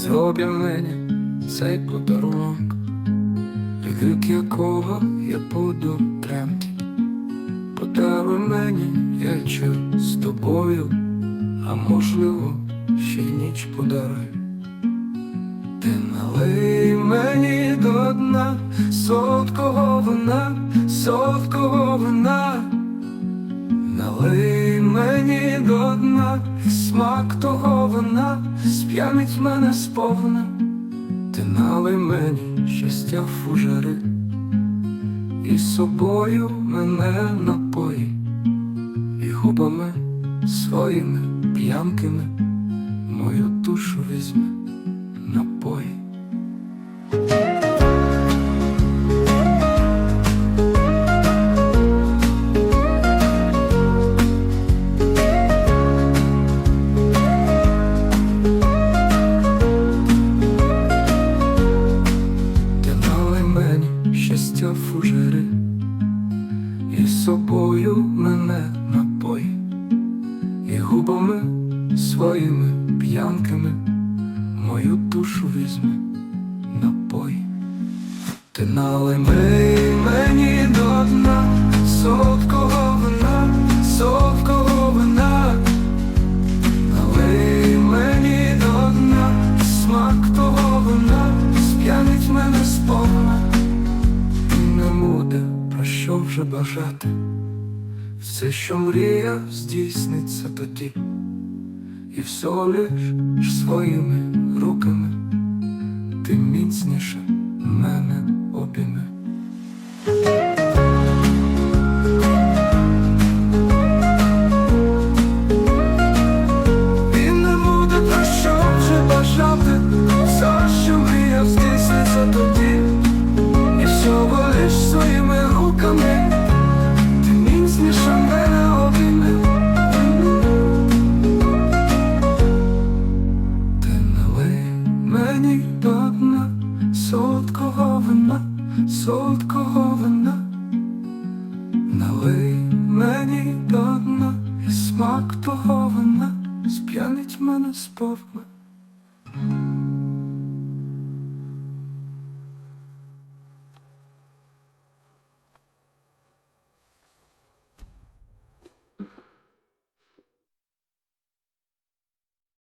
зроби мені цей подарунок, від якого я буду тремти. Подаруй мені вечір з тобою, а можливо, ще й ніч подаруй. Ти налий мені до дна солодкого вина, солодкого вина, смак того вина, сп'янить мене сповна, ти нали мені щастя в фужери, і собою мене напої, і губами своїми п'янкими мою душу візьми щастя фужери, і собою мене напой, і губами своїми п'янками мою душу візьми напой, Ти налий вже бажати. Все, що мрія, здійсниться тоді, і все лиш своїми руками ти міцніше мене обійми. Солодкого вина, солодкого вина, налий мені до дна і смак того вина сп'янить мене сповна.